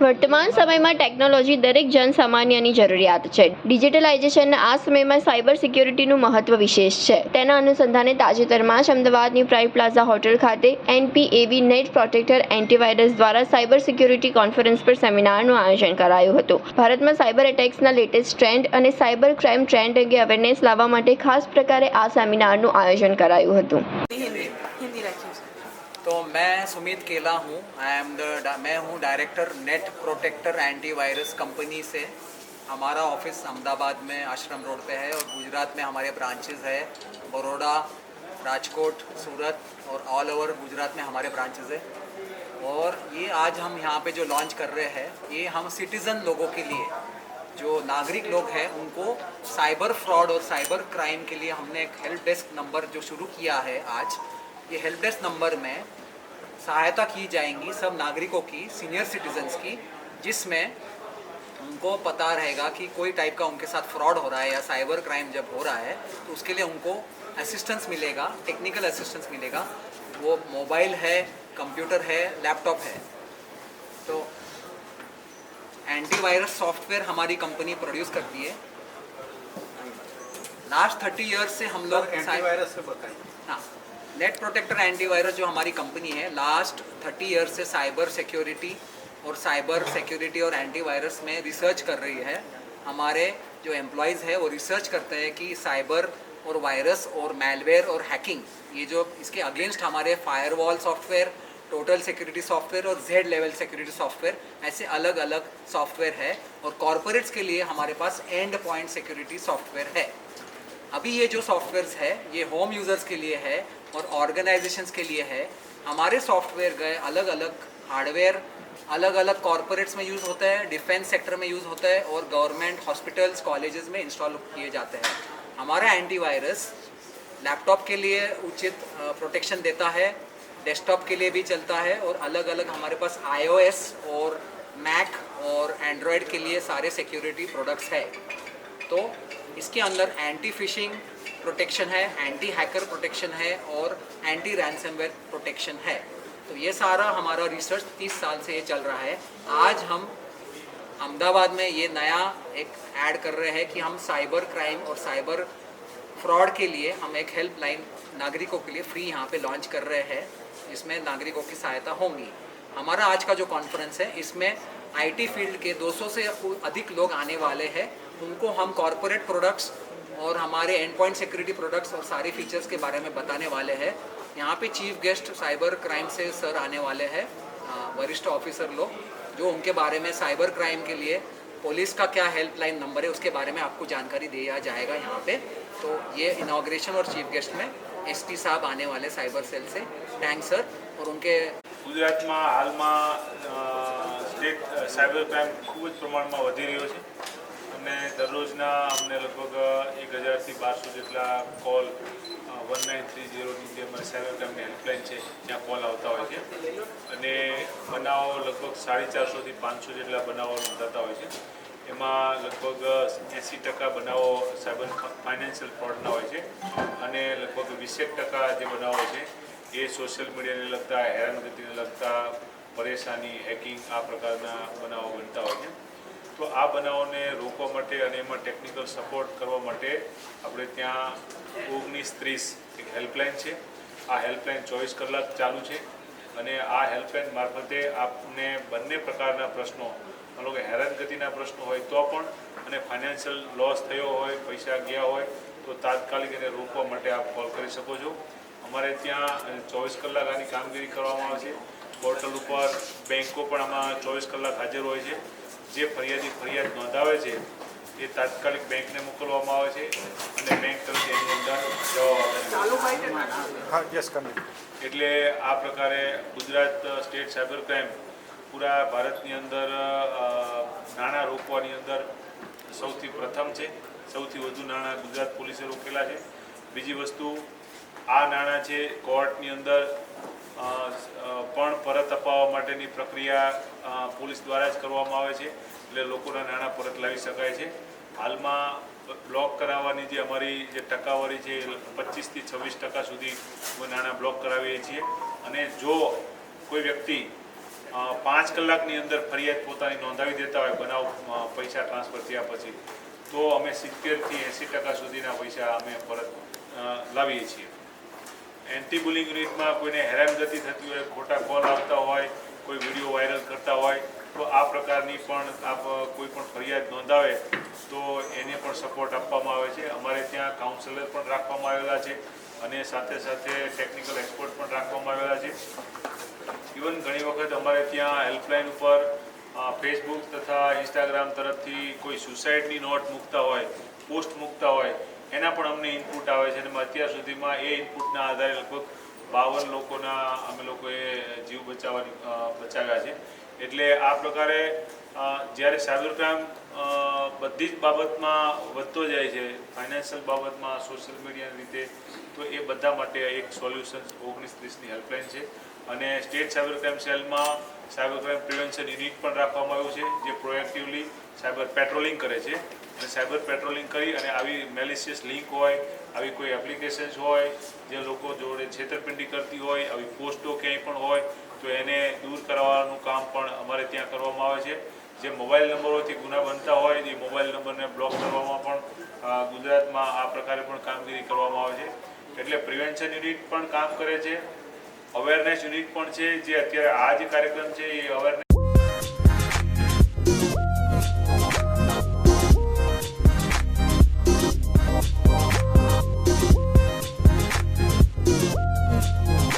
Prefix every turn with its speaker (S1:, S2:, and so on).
S1: વર્તમાન સમયમાં ટેકનોલોજી દરેક જનસામાન્યની જરૂરિયાત છે. ડિજિટલાઇઝેશનના આ સમયમાં સાયબર સિક્યોરિટીનું મહત્વ વિશેષ છે. તેના અનુસંધાને તાજેતરમાં જ અમદાવાદની પ્રાઇડ પ્લાઝા હોટેલ ખાતે એનપીએવી નેટ પ્રોટેક્ટર એન્ટીવાયરસ દ્વારા સાયબર સિક્યોરિટી કોન્ફરન્સ પર સેમિનારનું આયોજન કરાયું હતું. ભારતમાં સાયબર એટેક્સના લેટેસ્ટ ટ્રેન્ડ અને સાયબર ક્રાઇમ ટ્રેન્ડ અંગે અવેરનેસ લાવવા માટે ખાસ પ્રકારે આ સેમિનારનું આયોજન કરાયું હતું.
S2: तो मैं सुमित केला हूँ। आई एम द मैं हूँ director Net Protector antivirus company से। हमारा ऑफ़िस अहमदाबाद में आश्रम रोड पे है और गुजरात में हमारे ब्रांचेस है। बड़ौदा, राजकोट, सूरत और ऑल ओवर गुजरात में हमारे ब्रांचेस है। और ये आज हम यहाँ पे जो लॉन्च कर रहे हैं, ये हम सिटीज़न लोगों के लिए, जो नागरिक लोग हैं, उनको साइबर फ्रॉड और साइबर क्राइम के लिए हमने एक हेल्प डेस्क नंबर जो शुरू किया है आज ये हेल्प डेस्क नंबर में सहायता की जाएँगी सब नागरिकों की सीनियर सिटीजन्स की जिसमें उनको पता रहेगा कि कोई टाइप का उनके साथ फ्रॉड हो रहा है या साइबर क्राइम जब हो रहा है तो उसके लिए उनको असिस्टेंस मिलेगा टेक्निकल असिस्टेंस मिलेगा। वो मोबाइल है कंप्यूटर है लैपटॉप है। तो एंटीवायरस सॉफ्टवेयर हमारी कंपनी प्रोड्यूस करती है। लास्ट थर्टी ईयर्स से हम लोग
S3: एंटीवायरस से बताइए।
S2: हाँ। नेट प्रोटेक्टर एंटीवायरस जो हमारी कंपनी है लास्ट थर्टी ईयर से साइबर सिक्योरिटी और साइबर सिक्योरिटी और एंटीवायरस में रिसर्च कर रही है। हमारे जो एम्प्लॉयज़ है, वो रिसर्च करते हैं कि साइबर और वायरस और मेलवेयर और हैकिंग ये जो इसके अगेंस्ट हमारे firewall software total security software और जेड लेवल सिक्योरिटी सॉफ्टवेयर ऐसे अलग अलग सॉफ्टवेयर है और कॉरपोरेट्स के लिए हमारे पास एंड पॉइंट सिक्योरिटी सॉफ्टवेयर है। अभी ये जो सॉफ्टवेयर्स है, ये होम यूज़र्स के लिए है और ऑर्गेनाइजेशंस के लिए है। हमारे सॉफ्टवेयर गए अलग अलग हार्डवेयर अलग अलग कॉरपोरेट्स में यूज़ होता है डिफेंस सेक्टर में यूज़ होता है और गवर्नमेंट हॉस्पिटल्स कॉलेजेस में इंस्टॉल किए जाते हैं। हमारा एंटीवायरस लैपटॉप के लिए उचित प्रोटेक्शन देता है डेस्कटॉप के लिए भी चलता है और अलग अलग हमारे पास आईओएस और मैक और एंड्रॉयड के लिए सारे सिक्योरिटी प्रोडक्ट्स है। तो इसके अंदर एंटी फिशिंग प्रोटेक्शन है एंटी हैकर प्रोटेक्शन है और एंटी रैंसमवेयर प्रोटेक्शन है। तो ये सारा हमारा रिसर्च 30 साल से ये चल रहा है। आज हम अहमदाबाद में ये नया एक ऐड कर रहे हैं कि हम साइबर क्राइम और साइबर फ्रॉड के लिए हम एक हेल्पलाइन नागरिकों के लिए फ्री यहाँ पे लॉन्च कर रहे हैं, जिसमें नागरिकों की सहायता होंगी। हमारा आज का जो कॉन्फ्रेंस है, इसमें आईटी फील्ड के 200 से अधिक लोग आने वाले हैं उनको हम कॉरपोरेट प्रोडक्ट्स और हमारे एंड पॉइंट सिक्योरिटी प्रोडक्ट्स और सारे फीचर्स के बारे में बताने वाले हैं यहाँ पे चीफ गेस्ट साइबर क्राइम से सर आने वाले हैं अ, वरिष्ठ ऑफिसर लोग जो उनके बारे में साइबर क्राइम के लिए पुलिस का क्या हेल्पलाइन नंबर है उसके बारे में आपको जानकारी दिया जाएगा यहाँ पे तो ये इनाग्रेशन और चीफ गेस्ट में एसपी साहब आने वाले साइबर सेल से थैंक्स सर और उनके
S3: ગુજરાતમાં હાલમાં અ, સ્ટેટ અ, સાયબર ક્રાઇમ ખૂબ જ પ્રમાણમાં વધી રહ્યો છે. અને દરરોજના અમને લગભગ એક હજારથી બારસો જેટલા કોલ વન નાઇન થ્રી ઝીરોની જે અમારી સાયબર ક્રાઇમની હેલ્પલાઇન છે ત્યાં કોલ આવતા હોય છે. અને બનાવો લગભગ સાડી ચારસોથી પાંચસો જેટલા બનાવો નોંધાતા હોય છે. એમાં લગભગ એંસી ટકા બનાવો સાયબર ફાઇનાન્શિયલ ફ્રોડના હોય છે. અને લગભગ વીસેક ટકા જે બનાવો છે એ સોશિયલ મીડિયાને લગતા હેરાનગતિને લગતા પરેશાની હેકિંગ આ પ્રકારના બનાવો બનતા હોય છે. તો આ બનાવોને રોકવા માટે અને એમાં ટેકનિકલ સપોર્ટ કરવા માટે આપણે ત્યાં ઓગણીસ ત્રીસ એક હેલ્પલાઇન છે. આ હેલ્પલાઇન ચોવીસ કલાક ચાલુ છે અને આ હેલ્પલાઇન મારફતે આપને બંને પ્રકારના પ્રશ્નો માનો કે હેરાનગતિના પ્રશ્નો હોય તો પણ અને ફાઇનાન્શિયલ લોસ થયો હોય, પૈસા ગયા હોય તો તાત્કાલિક એને રોકવા માટે આપ કોલ કરી શકો છો. અમારે ત્યાં ચોવીસ કલાક આની કામગીરી કરવામાં આવે છે. પોર્ટલ ઉપર બેન્કો પણ આમાં ચોવીસ કલાક હાજર હોય છે. જે ફરિયાદી ફરિયાદ નોંધાવે છે એ તાત્કાલિક બેંકને મોકલવામાં આવે છે અને બેંક તરફથી એની અંદર જવાબ એટલે આ પ્રકારે ગુજરાત સ્ટેટ સાયબર ક્રાઇમ પૂરા ભારતની અંદર નાણાં રોકવાની અંદર સૌથી પ્રથમ છે. સૌથી વધુ નાણાં ગુજરાત પોલીસે રોકેલા છે. બીજી વસ્તુ આ નાણાં છે કોર્ટની અંદર પણ પરત અપાવવા માટેની પ્રક્રિયા પોલીસ દ્વારા જ કરવામાં આવે છે. એટલે લોકોના નાણાં પરત લાવી શકાય છે. હાલમાં બ્લોક કરાવવાની જે અમારી જે ટકાવારી છે, પચીસથી છવ્વીસ ટકા સુધી નાણાં બ્લોક કરાવીએ છીએ. અને જો કોઈ વ્યક્તિ પાંચ કલાકની અંદર ફરિયાદ પોતાની નોંધાવી દેતા હોય, બનાવ પૈસા ટ્રાન્સફર થયા પછી, તો અમે સિત્તેરથી એંસી ટકા સુધીના પૈસા અમે પરત લાવીએ છીએ. એન્ટી બુલિંગ યુનિટમાં કોઈને હેરાનગતિ થતી હોય, ખોટા કોલ આવતા હોય, કોઈ વીડિયો વાયરલ કરતા હોય, તો આ પ્રકારની પણ આપ કોઈ પણ ફરિયાદ નોંધાવે, તો એને પણ સપોર્ટ આપવામાં આવે છે. અમારે ત્યાં કાઉન્સેલર પણ રાખવામાં આવેલા છે અને સાથે સાથે ટેકનિકલ એક્સપર્ટ પણ રાખવામાં આવેલા છે. ઇવન ઘણી વખત અમારે ત્યાં હેલ્પલાઇન ઉપર ફેસબુક તથા ઇન્સ્ટાગ્રામ તરફથી કોઈ સુસાઇડની નોટ મૂકતા હોય પોસ્ટ મૂકતા હોય એના પણ અમને ઇનપુટ આવે છે અને અત્યાર સુધીમાં એ ઇનપુટના આધારે લગભગ બાવન લોકોના અમે લોકોએ જીવ બચાવવાની બચાવ્યા છે. એટલે આ પ્રકારે જ્યારે સાયબર ક્રાઇમ બધી જ બાબતમાં વધતો જાય છે ફાઇનાન્શિયલ બાબતમાં સોશિયલ મીડિયાની રીતે, તો એ બધા માટે એક સોલ્યુશન ઓગણીસ ત્રીસની હેલ્પલાઇન છે. અને સ્ટેટ સાયબર ક્રાઇમ સેલમાં સાયબર ક્રાઇમ પ્રિવેન્શન યુનિટ પણ રાખવામાં આવ્યું છે, જે પ્રોએક્ટિવલી સાયબર પેટ્રોલિંગ કરે છે. અને સાયબર પેટ્રોલિંગ કરી અને આવી મેલિશિયસ લિંક હોય, આવી કોઈ એપ્લિકેશન્સ હોય, જે લોકો જોડે છેતરપિંડી કરતી હોય, આવી પોસ્ટો ક્યાંય પણ હોય, તો એને દૂર કરવાનું કામ પણ અમારે ત્યાં કરવામાં આવે છે. જે મોબાઈલ નંબરોથી ગુના બનતા હોય, એ મોબાઈલ નંબરને બ્લોક કરવામાં પણ ગુજરાતમાં આ પ્રકારે પણ કામગીરી કરવામાં આવે છે. એટલે પ્રિવેન્શન યુનિટ પણ કામ કરે છે. અવેરનેસ યુનિટ પણ છે જે અત્યારે આ જે કાર્યક્રમ છે એ અવેરનેસ